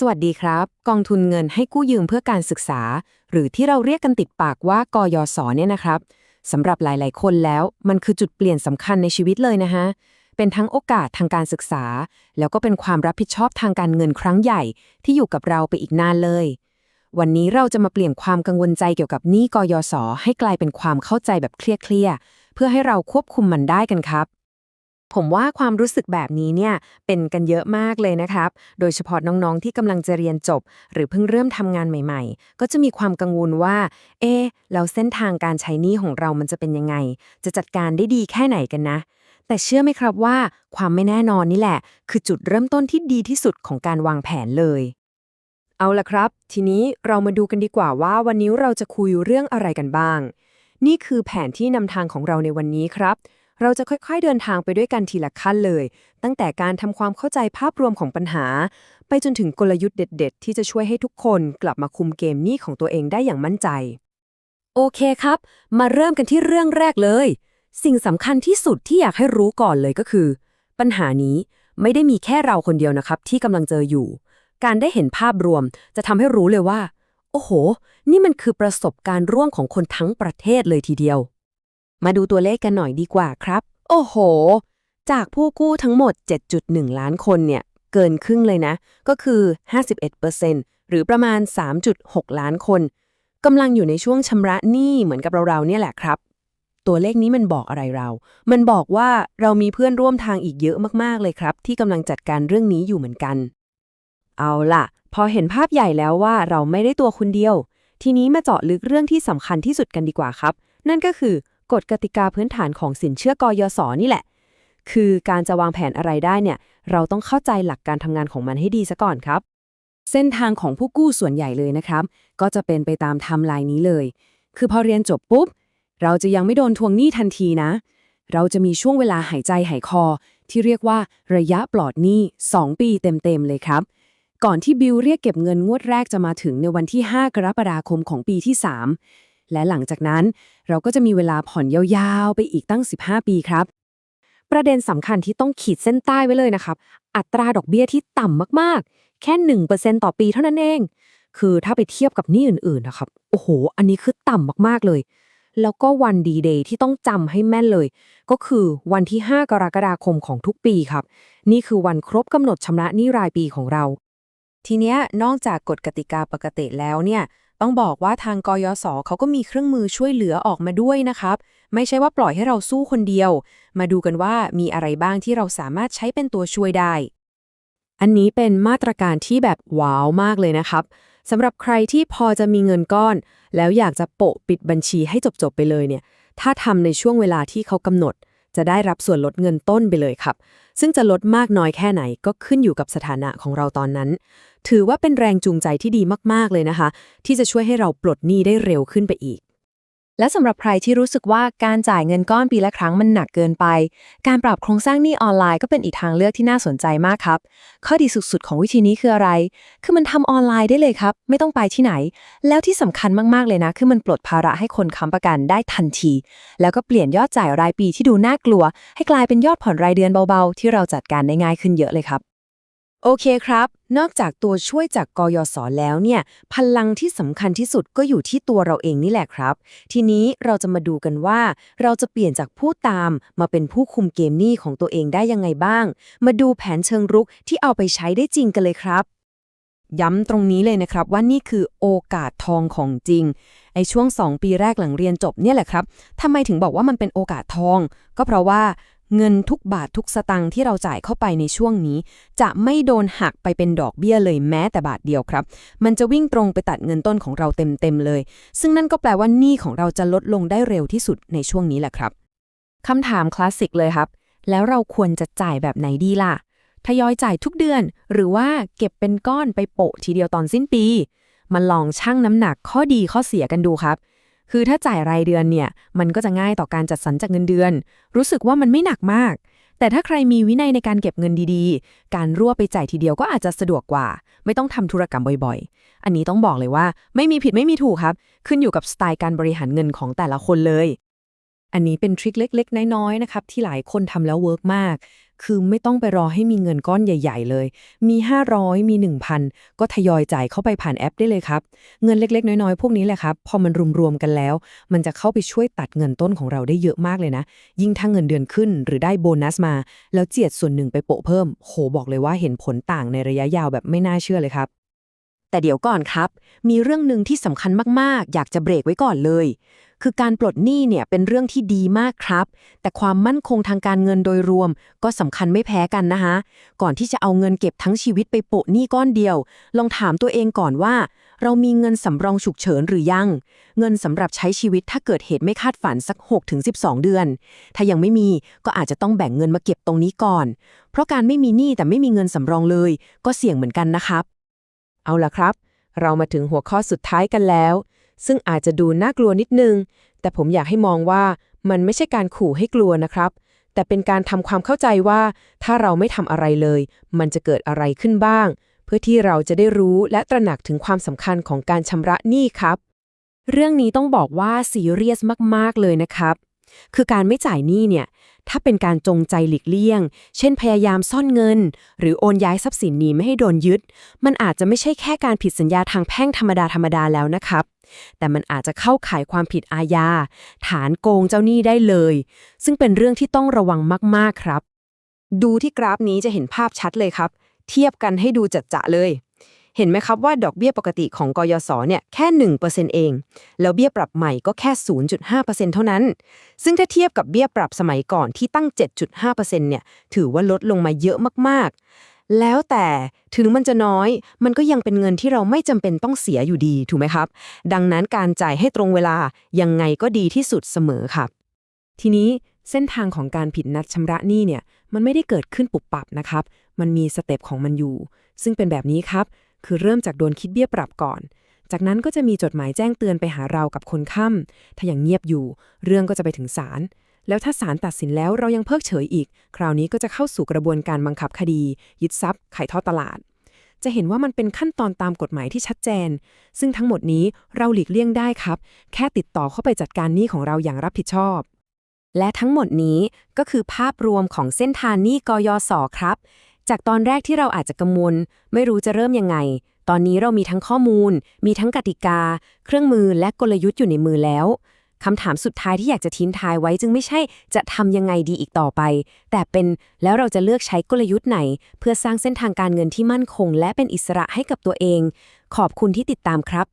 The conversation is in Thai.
สวัสดีครับ กองทุนเงินให้กู้ยืมเพื่อการศึกษา หรือที่เราเรียกกันติดปากว่ากยศเนี่ยนะครับสำหรับหลาย ๆ คนแล้ว มันคือจุดเปลี่ยนสำคัญในชีวิตเลยนะฮะเป็นทั้งโอกาสทางการศึกษา แล้วก็เป็นความรับผิดชอบทางการเงินครั้งใหญ่ที่อยู่กับเราไปอีกนานเลย วันนี้เราจะมาเปลี่ยนความกังวลใจเกี่ยวกับหนี้กยศให้กลายเป็นความเข้าใจแบบเคลียร์ๆเพื่อให้เราควบคุมมันได้กันครับ ผมว่าความรู้สึกแบบนี้เนี่ยเป็นกันเยอะมากเลยนะครับ โดยเฉพาะน้องๆที่กำลังจะเรียนจบ หรือเพิ่งเริ่มทำงานใหม่ๆ ก็จะมีความกังวลว่า เอ๊แล้วเส้นทางการใช้หนี้ของเรามันจะเป็นยังไง จะจัดการได้ดีแค่ไหนกันนะ แต่เชื่อไหมครับว่า ความไม่แน่นอนนี่แหละ คือจุดเริ่มต้นที่ดีที่สุดของการวางแผนเลย เอาละครับ ทีนี้เรามาดูกันดีกว่าว่า วันนี้เราจะคุยเรื่องอะไรกันบ้าง นี่คือแผนที่นำทางของเราในวันนี้ครับ เราจะค่อยๆเดินทางไปด้วยกันทีละขั้นเลย ตั้งแต่การทำความเข้าใจภาพรวมของปัญหา ไปจนถึงกลยุทธ์เด็ด ๆ ที่จะช่วยให้ทุกคนกลับมาคุมเกมนี้ของตัวเองได้อย่างมั่นใจ โอเคครับ มาเริ่มกันที่เรื่องแรกเลย สิ่งสำคัญที่สุดที่อยากให้รู้ก่อนเลยก็คือ ปัญหานี้ไม่ได้มีแค่เราคนเดียวนะครับ ที่กำลังเจออยู่ การได้เห็นภาพรวมจะทำให้รู้เลยว่า โอ้โห นี่มันคือประสบการณ์ร่วมของคนทั้งประเทศเลยทีเดียว มาดูตัวเลขกันหน่อยดีกว่าครับ โอ้โห จากผู้กู้ทั้งหมด 7.1 ล้านคนเนี่ย เกินครึ่งเลยนะ ก็คือ 51%หรือประมาณ 3.6 ล้านคนกำลังอยู่ในช่วงชำระหนี้เหมือนกับเราๆเนี่ยแหละครับ ตัวเลขนี้มันบอกอะไรเรา มันบอกว่าเรามีเพื่อนร่วมทางอีกเยอะมากๆเลยครับ ที่กำลังจัดการเรื่องนี้อยู่เหมือนกัน เอาล่ะ พอเห็นภาพใหญ่แล้วว่าเราไม่ได้ตัวคนเดียว ทีนี้มาเจาะลึกเรื่องที่สำคัญที่สุดกันดีกว่าครับ นั่นก็คือ กฎกติกาพื้นฐานของสินเชื่อกอยศนี่แหละ คือการจะวางแผนอะไรได้เนี่ย เราต้องเข้าใจหลักการทำงานของมันให้ดีซะก่อนครับ เส้นทางของผู้กู้ส่วนใหญ่เลยนะครับ ก็จะเป็นไปตามไทม์ไลน์นี้เลย คือพอเรียนจบปุ๊บ เราจะยังไม่โดนทวงหนี้ทันทีนะ เราจะมีช่วงเวลาหายใจหายคอ ที่เรียกว่าระยะปลอดหนี้ 2 ปีเต็มๆเลยครับก่อนที่บิลเรียกเก็บเงินงวดแรกจะมาถึงในวันที่ 5 กรกฎาคมของปีที่ 3 และหลังจากนั้น เราก็จะมีเวลาผ่อนยาวๆ ไปอีกตั้ง 15 ปีครับ ประเด็นสำคัญที่ต้องขีดเส้นใต้ไว้เลยนะครับ อัตราดอกเบี้ยที่ต่ำมากๆ แค่ 1%ต่อปีเท่านั้นเอง คือถ้าไปเทียบกับหนี้อื่นๆนะครับ โอ้โห อันนี้คือต่ำมากๆเลย แล้วก็วันดีเดย์ที่ต้องจำให้แม่นเลย ก็คือวันที่ 5 กรกฎาคมของทุกปีครับ นี่คือวันครบกำหนดชำระหนี้รายปีของเราทีเนี้ยนอกจากกฎกติกาปกติแล้วเนี่ย ต้องบอกว่าทางกยศเขาก็มีเครื่องมือช่วยเหลือออกมาด้วยนะครับ ไม่ใช่ว่าปล่อยให้เราสู้คนเดียว มาดูกันว่ามีอะไรบ้างที่เราสามารถใช้เป็นตัวช่วยได้ อันนี้เป็นมาตรการที่แบบว้าวมากเลยนะครับสำหรับใครที่พอจะมีเงินก้อน แล้วอยากจะโปะปิดบัญชีให้จบๆไปเลยเนี่ย ถ้าทำในช่วงเวลาที่เขากำหนด จะได้รับส่วนลดเงินต้นไปเลยครับ ซึ่งจะลดมากน้อยแค่ไหนก็ขึ้นอยู่กับสถานะของเราตอนนั้น ถือว่าเป็นแรงจูงใจที่ดีมากๆเลยนะคะ ที่จะช่วยให้เราปลดหนี้ได้เร็วขึ้นไปอีก และสำหรับใครที่รู้สึกว่าการจ่ายเงินก้อนปีละครั้งมันหนักเกินไป การปรับโครงสร้างหนี้ออนไลน์ก็เป็นอีกทางเลือกที่น่าสนใจมากครับ ข้อดีสุดๆ ของวิธีนี้คืออะไร คือมันทำออนไลน์ได้เลยครับ ไม่ต้องไปที่ไหน แล้วที่สำคัญมากๆเลยนะ คือมันปลดภาระให้คนค้ำประกันได้ทันที แล้วก็เปลี่ยนยอดจ่ายรายปีที่ดูน่ากลัว ให้กลายเป็นยอดผ่อนรายเดือนเบาๆ ที่เราจัดการได้ง่ายขึ้นเยอะเลยครับ โอเคครับ นอกจากตัวช่วยจากกยศแล้วเนี่ย พลังที่สำคัญที่สุดก็อยู่ที่ตัวเราเองนี่แหละครับ ทีนี้เราจะมาดูกันว่า เราจะเปลี่ยนจากผู้ตามมาเป็นผู้คุมเกมหนี้ของตัวเองได้ยังไงบ้าง มาดูแผนเชิงรุกที่เอาไปใช้ได้จริงกันเลยครับ ย้ำตรงนี้เลยนะครับว่านี่คือโอกาสทองของจริง ไอช่วง 2 ปีแรกหลังเรียนจบเนี่ยแหละครับทำไมถึงบอกว่ามันเป็นโอกาสทอง ก็เพราะว่า เงินทุกบาททุกสตังค์ที่เราจ่ายเข้าไปในช่วงนี้ จะไม่โดนหักไปเป็นดอกเบี้ยเลยแม้แต่บาทเดียวครับ มันจะวิ่งตรงไปตัดเงินต้นของเราเต็มๆเลย ซึ่งนั่นก็แปลว่าหนี้ของเราจะลดลงได้เร็วที่สุดในช่วงนี้แหละครับคำถามคลาสสิกเลยครับ แล้วเราควรจะจ่ายแบบไหนดีล่ะทยอยจ่ายทุกเดือน หรือว่าเก็บเป็นก้อนไปโปะทีเดียวตอนสิ้นปีมันลองชั่งน้ำหนักข้อดีข้อเสียกันดูครับ คือถ้าจ่ายรายเดือนเนี่ย มันก็จะง่ายต่อการจัดสรรจากเงินเดือน รู้สึกว่ามันไม่หนักมาก แต่ถ้าใครมีวินัยในการเก็บเงินดีๆ การรั่วไปจ่ายทีเดียวก็อาจจะสะดวกกว่า ไม่ต้องทำธุรกรรมบ่อยๆ อันนี้ต้องบอกเลยว่า ไม่มีผิดไม่มีถูกครับ ขึ้นอยู่กับสไตล์การบริหารเงินของแต่ละคนเลย อันนี้เป็นทริคเล็ก ๆ น้อยๆนะครับที่หลายคนทำแล้วเวิร์กมาก คือไม่ต้องไปรอให้มีเงินก้อนใหญ่ ๆ เลย มี 500 มี 1,000 ก็ทยอยจ่ายเข้าไปผ่านแอปได้เลยครับ เงินเล็ก ๆ น้อยๆ พวกนี้แหละครับ พอมันรวมๆกันแล้ว มันจะเข้าไปช่วยตัดเงินต้นของเราได้เยอะมากเลยนะ ยิ่งถ้าเงินเดือนขึ้นหรือได้โบนัสมา แล้วเจียดส่วนหนึ่งไปโปะเพิ่ม โหบอกเลยว่าเห็นผลต่างในระยะยาวแบบไม่น่าเชื่อเลยครับแต่เดี๋ยวก่อนครับ มีเรื่องหนึ่งที่สำคัญมาก ๆ อยากจะเบรกไว้ก่อนเลย คือการปลดหนี้เนี่ยเป็นเรื่องที่ดีมากครับ แต่ความมั่นคงทางการเงินโดยรวม ก็สำคัญไม่แพ้กันนะคะก่อนที่จะเอาเงินเก็บทั้งชีวิตไปโปะหนี้ก้อนเดียว ลองถามตัวเองก่อนว่า เรามีเงินสำรองฉุกเฉินหรือยัง เงินสำหรับใช้ชีวิตถ้าเกิดเหตุไม่คาดฝันสัก 6-12 เดือน ถ้ายังไม่มีก็อาจจะต้องแบ่งเงินมาเก็บตรงนี้ก่อน เพราะการไม่มีหนี้แต่ไม่มีเงินสำรองเลย ก็เสี่ยงเหมือนกันนะครับ เอาล่ะครับ เรามาถึงหัวข้อสุดท้ายกันแล้ว ซึ่งอาจจะดูน่ากลัวนิดนึง แต่ผมอยากให้มองว่ามันไม่ใช่การขู่ให้กลัวนะครับ แต่เป็นการทำความเข้าใจว่า ถ้าเราไม่ทำอะไรเลย มันจะเกิดอะไรขึ้นบ้าง เพื่อที่เราจะได้รู้และตระหนักถึงความสำคัญของการชำระหนี้ครับ เรื่องนี้ต้องบอกว่าซีเรียสมาก ๆ เลยนะครับ คือการไม่จ่ายหนี้เนี่ย ถ้าเป็นการจงใจหลีกเลี่ยง เช่นพยายามซ่อนเงิน หรือโอนย้ายทรัพย์สินหนี้ไม่ให้โดนยึด มันอาจจะไม่ใช่แค่การผิดสัญญาทางแพ่งธรรมดาธรรมดาแล้วนะครับ แต่มันอาจจะเข้าข่ายความผิดอาญา ฐานโกงเจ้าหนี้ได้เลย ซึ่งเป็นเรื่องที่ต้องระวังมาก ๆ ครับ ดูที่กราฟนี้จะเห็นภาพชัดเลยครับ เทียบกันให้ดูจัดจะเลย เห็นไหมครับว่าดอกเบี้ยปกติของกยศเนี่ยแค่ 1%เอง แล้วเบี้ยปรับใหม่ก็แค่ 0.5%เท่านั้น ซึ่งถ้าเทียบกับเบี้ยปรับสมัยก่อนที่ตั้ง 7.5%เนี่ยถือว่าลดลงมาเยอะมากๆ แล้วแต่ถึงมันจะน้อย มันก็ยังเป็นเงินที่เราไม่จำเป็นต้องเสียอยู่ดีถูกไหมครับ ดังนั้นการจ่ายให้ตรงเวลายังไงก็ดีที่สุดเสมอครับ ทีนี้เส้นทางของการผิดนัดชำระหนี้เนี่ยมันไม่ได้เกิดขึ้นปุบปับนะครับ มันมีสเต็ปของมันอยู่ ซึ่งเป็นแบบนี้ครับ คือเริ่มจากโดนคิดเบี้ยปรับก่อน จากนั้นก็จะมีจดหมายแจ้งเตือนไปหาเรากับคนค้ำถ้ายังเงียบอยู่ เรื่องก็จะไปถึงศาลแล้วถ้าศาลตัดสินแล้วเรายังเพิกเฉยอีก คราวนี้ก็จะเข้าสู่กระบวนการบังคับคดี ยึดทรัพย์ขายทอดตลาด จะเห็นว่ามันเป็นขั้นตอนตามกฎหมายที่ชัดเจน ซึ่งทั้งหมดนี้เราหลีกเลี่ยงได้ครับ แค่ติดต่อเข้าไปจัดการหนี้ของเราอย่างรับผิดชอบ และทั้งหมดนี้ก็คือภาพรวมของเส้นทางหนี้กยศครับ จากตอนแรกที่เราอาจจะกังวล ไม่รู้จะเริ่มยังไง ตอนนี้เรามีทั้งข้อมูล มีทั้งกติกา เครื่องมือและกลยุทธ์อยู่ในมือแล้วคำถามสุดท้ายที่อยากจะทิ้งทายไว้จึงไม่ใช่จะทำยังไงดีอีกต่อไป แต่เป็นแล้วเราจะเลือกใช้กลยุทธ์ไหน เพื่อสร้างเส้นทางการเงินที่มั่นคง และเป็นอิสระให้กับตัวเอง ขอบคุณที่ติดตามครับ